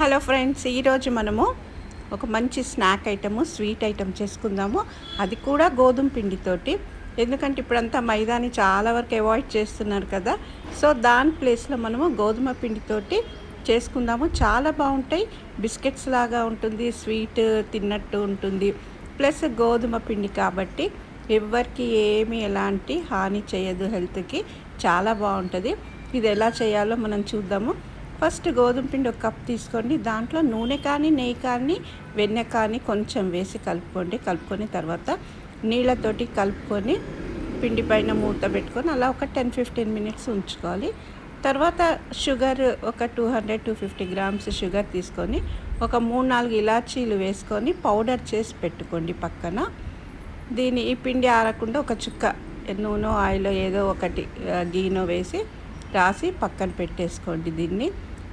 Hello friends ఈరోజు మనము ఒక మంచి స్నాక్ ఐటము స్వీట్ ఐటమ్ చేసుకుందాము. అది కూడా గోధుమ పిండితోటి. ఎందుకంటే ఇప్పుడంతా మైదాని చాలా వరకు అవాయిడ్ చేస్తున్నారు కదా. సో దాని ప్లేస్లో మనము గోధుమ పిండితోటి చేసుకుందాము. చాలా బాగుంటాయి. బిస్కెట్స్ లాగా ఉంటుంది స్వీట్ తిన్నట్టు ఉంటుంది. ప్లస్ గోధుమ పిండి కాబట్టి ఎవరికి ఏమి ఎలాంటి హాని చేయదు హెల్త్కి. చాలా బాగుంటుంది. ఇది ఎలా చేయాలో మనం చూద్దాము. ఫస్ట్ గోధుమ పిండి ఒక కప్ తీసుకోండి. దాంట్లో నూనె కానీ నెయ్యి కానీ వెన్నె కానీ కొంచెం వేసి కలుపుకోండి. కలుపుకొని తర్వాత నీళ్ళతోటి కలుపుకొని పిండి పైన మూత పెట్టుకొని అలా ఒక టెన్ ఫిఫ్టీన్ మినిట్స్ ఉంచుకోవాలి. తర్వాత షుగర్ ఒక two hundred two fifty grams sugar తీసుకొని ఒక మూడు నాలుగు ఇలాచీలు వేసుకొని పౌడర్ చేసి పెట్టుకోండి పక్కన. దీని ఈ పిండి ఆరకుండా ఒక చుక్క నూనె ఆయిల్ ఏదో ఒకటి గీనో వేసి రాసి పక్కన పెట్టేసుకోండి దీన్ని.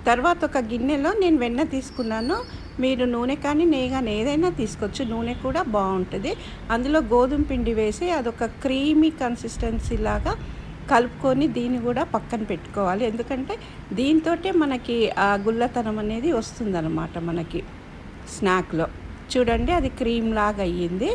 తర్వాత ఒక గిన్నెలో నేను వెన్న తీసుకున్నాను. మీరు నూనె కానీ నెయ్యి కానీ ఏదైనా తీసుకోవచ్చు. నూనె కూడా బాగుంటుంది. అందులో గోధుమ పిండి వేసి అదొక క్రీమీ కన్సిస్టెన్సీ లాగా కలుపుకొని దీన్ని కూడా పక్కన పెట్టుకోవాలి. ఎందుకంటే దీంతో మనకి ఆ గుల్లతనం అనేది వస్తుందన్నమాట మనకి స్నాక్లో. చూడండి అది క్రీమ్ లాగా అయ్యింది.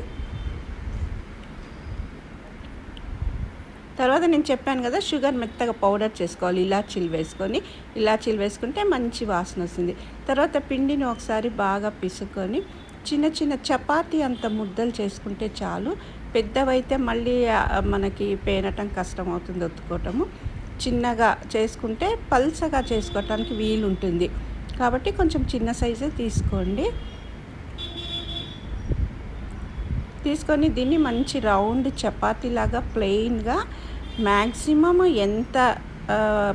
తర్వాత నేను చెప్పాను కదా షుగర్ మెత్తగా పౌడర్ చేసుకోవాలి ఇలాచీలు వేసుకొని ఇలాచీలు వేసుకుంటే మంచి వాసన వస్తుంది. తర్వాత పిండిని ఒకసారి బాగా పిసుకొని చిన్న చిన్న చపాతి అంత ముద్దలు చేసుకుంటే చాలు. పెద్దవైతే మళ్ళీ మనకి పేనటం కష్టం అవుతుంది ఒత్తుకోవటము. చిన్నగా చేసుకుంటే పల్చగా చేసుకోవటానికి వీలు ఉంటుంది కాబట్టి కొంచెం చిన్న సైజే తీసుకోండి. తీసుకొని దీన్ని మంచి రౌండ్ చపాతీలాగా ప్లెయిన్గా మ్యాక్సిమమ్ ఎంత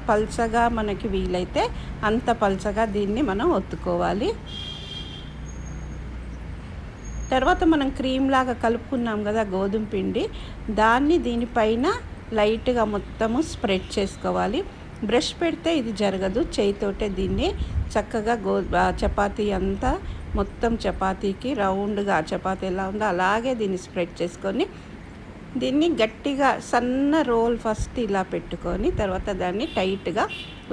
పల్చగా మనకి వీలైతే అంత పల్చగా దీన్ని మనం ఒత్తుకోవాలి. తర్వాత మనం క్రీమ్ లాగా కలుపుకున్నాం కదా గోధుమ పిండి దాన్ని దీనిపైన లైట్గా మొత్తము స్ప్రెడ్ చేసుకోవాలి. బ్రష్ పెడితే ఇది జరగదు చేయితోటే దీన్ని చక్కగా గో చపాతీ అంతా మొత్తం చపాతీకి రౌండ్గా చపాతీ ఎలా ఉందో అలాగే దీన్ని స్ప్రెడ్ చేసుకొని దీన్ని గట్టిగా సన్న రోల్ ఫస్ట్ ఇలా పెట్టుకొని తర్వాత దాన్ని టైట్గా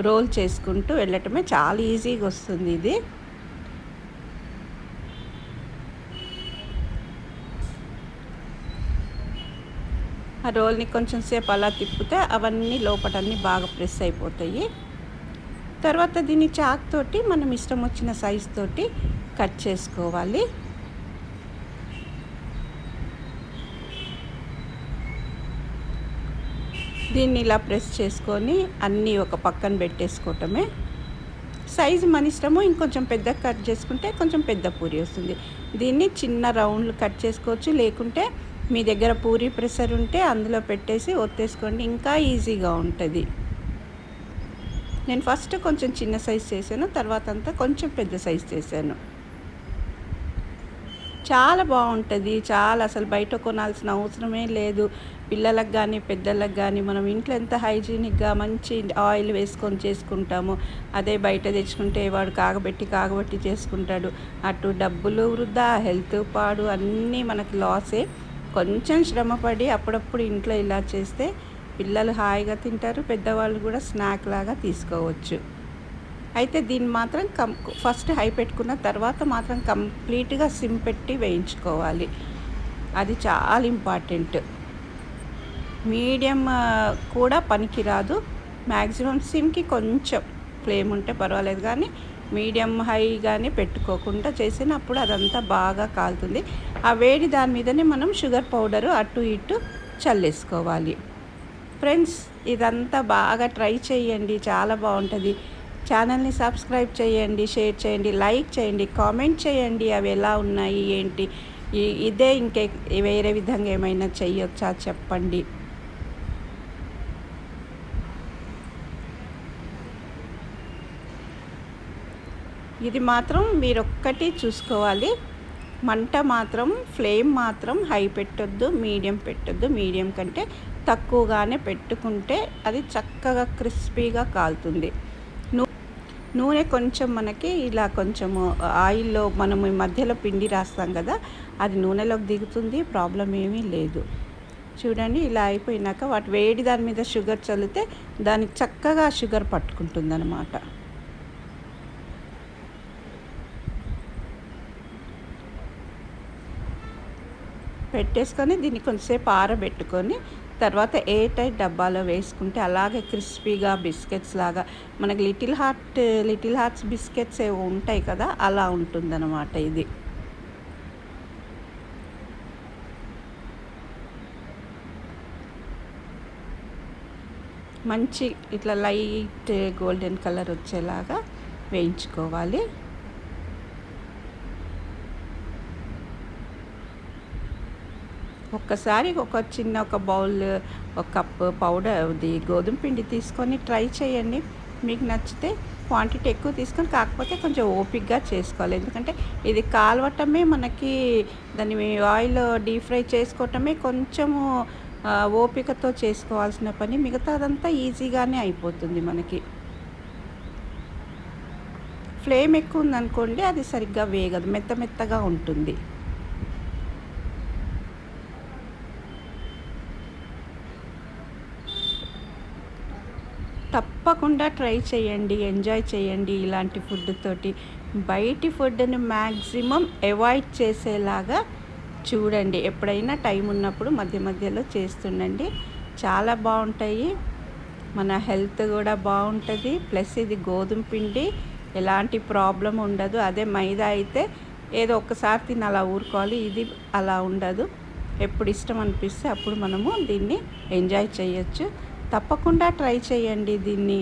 రోల్ చేసుకుంటూ వెళ్ళటమే చాలా ఈజీగా వస్తుంది ఇది. ఆ రోల్ని కొంచెం సేపు అలా తిప్పితే అవన్నీ లోపటన్నీ బాగా ప్రెస్ అయిపోతాయి. తర్వాత దీన్ని చాక్ తోటి మనం ఇష్టం వచ్చిన సైజ్ తోటి కట్ చేసుకోవాలి. దీన్ని ఇలా ప్రెస్ చేసుకొని అన్నీ ఒక పక్కన పెట్టేసుకోవటమే. సైజు మన ఇష్టము ఇంకొంచెం పెద్ద కట్ చేసుకుంటే కొంచెం పెద్ద పూరి వస్తుంది. దీన్ని చిన్న రౌండ్లు కట్ చేసుకోవచ్చు. లేకుంటే మీ దగ్గర పూరి ప్రెషర్ ఉంటే అందులో పెట్టేసి ఒత్తేసుకోండి. ఇంకా ఈజీగా ఉంటుంది. నేను ఫస్ట్ కొంచెం చిన్న సైజ్ చేశాను తర్వాత అంతా కొంచెం పెద్ద సైజ్ చేశాను. చాలా బాగుంటుంది చాలా అసలు బయట కొనాల్సిన అవసరమే లేదు. పిల్లలకు కానీ పెద్దలకు కానీ మనం ఇంట్లో ఎంత హైజీనిక్గా మంచి ఆయిల్ వేసుకొని చేసుకుంటాము అదే బయట తెచ్చుకుంటే వాడు కాగబెట్టి కాగబెట్టి చేసుకుంటాడు. అటు డబ్బులు వృధా హెల్త్ పాడు అన్నీ మనకి లాసే. కొంచెం శ్రమపడి అప్పుడప్పుడు ఇంట్లో ఇలా చేస్తే పిల్లలు హాయిగా తింటారు పెద్దవాళ్ళు కూడా స్నాక్ లాగా తీసుకోవచ్చు. అయితే దీన్ని మాత్రం కం ఫస్ట్ హై పెట్టుకున్న తర్వాత మాత్రం కంప్లీట్గా సిమ్ పెట్టి వేయించుకోవాలి. అది చాలా ఇంపార్టెంట్. మీడియం కూడా పనికిరాదు. మ్యాక్సిమం సిమ్కి కొంచెం ఫ్లేమ్ ఉంటే పర్వాలేదు కానీ మీడియం హైగానే పెట్టుకోకుండా చేసినప్పుడు అదంతా బాగా కాలుతుంది. ఆ వేడి దాని మీదనే మనం షుగర్ పౌడరు అటు ఇటు చల్లేసుకోవాలి. ఫ్రెండ్స్ ఇదంతా బాగా ట్రై చేయండి. చాలా బాగుంటుంది. ఛానల్ని సబ్స్క్రైబ్ చేయండి షేర్ చేయండి లైక్ చేయండి కామెంట్ చేయండి. అవి ఎలా ఉన్నాయి ఏంటి? ఇదే ఇంకే వేరే విధంగా ఏమైనా చేయొచ్చా చెప్పండి. ఇది మాత్రం మీరు ఒక్కటి చూసుకోవాలి. మంట మాత్రం ఫ్లేమ్ మాత్రం హై పెట్టొద్దు మీడియం పెట్టొద్దు. మీడియం కంటే తక్కువగానే పెట్టుకుంటే అది చక్కగా క్రిస్పీగా కాలుతుంది. నూనె కొంచెం మనకి ఇలా కొంచెము ఆయిల్లో మనము మధ్యలో పిండి రాస్తాం కదా అది నూనెలోకి దిగుతుంది ప్రాబ్లం ఏమీ లేదు. చూడండి ఇలా అయిపోయినాక వాటి వేడి దాని మీద షుగర్ చల్లితే దానికి చక్కగా షుగర్ పట్టుకుంటుంది అనమాట పెట్టేసుకొని దీన్ని కొంచెంసేపు ఆరబెట్టుకొని తర్వాత ఏ టైట్ డబ్బాలో వేసుకుంటే అలాగే క్రిస్పీగా బిస్కెట్స్ లాగా మనకి little heart little hearts biscuits ఏవో ఉంటాయి కదా అలా ఉంటుందన్నమాట ఇది. మంచి ఇట్లా లైట్ గోల్డెన్ కలర్ వచ్చేలాగా వేయించుకోవాలి. ఒక్కసారి ఒక చిన్న ఒక బౌల్ ఒక కప్ పౌడర్ అది గోధుమ పిండి తీసుకొని ట్రై చేయండి. మీకు నచ్చితే క్వాంటిటీ ఎక్కువ తీసుకొని కాకపోతే కొంచెం ఓపిక్గా చేసుకోవాలి. ఎందుకంటే ఇది కాలవటమే మనకి దాన్ని ఆయిల్ డీప్ ఫ్రై చేసుకోవటమే కొంచెము ఓపికతో చేసుకోవాల్సిన పని. మిగతాదంతా ఈజీగానే అయిపోతుంది మనకి. ఫ్లేమ్ ఎక్కువ ఉందనుకోండి అది సరిగ్గా వేగదు మెత్త మెత్తగా ఉంటుంది. తప్పకుండా ట్రై చేయండి ఎంజాయ్ చేయండి ఇలాంటి ఫుడ్ తోటి. బయటి ఫుడ్ని మ్యాక్సిమం అవాయిడ్ చేసేలాగా చూడండి. ఎప్పుడైనా టైం ఉన్నప్పుడు మధ్య మధ్యలో చేస్తుండండి. చాలా బాగుంటాయి. మన హెల్త్ కూడా బాగుంటుంది. ప్లస్ ఇది గోధుమ పిండి ఎలాంటి ప్రాబ్లం ఉండదు. అదే మైదా అయితే ఏదో ఒక్కసారి తిని అలా ఊరుకోవాలి. ఇది అలా ఉండదు. ఎప్పుడు ఇష్టం అనిపిస్తే అప్పుడు మనము దీన్ని ఎంజాయ్ చేయొచ్చు. తప్పకుండా ట్రై చేయండి దీన్ని.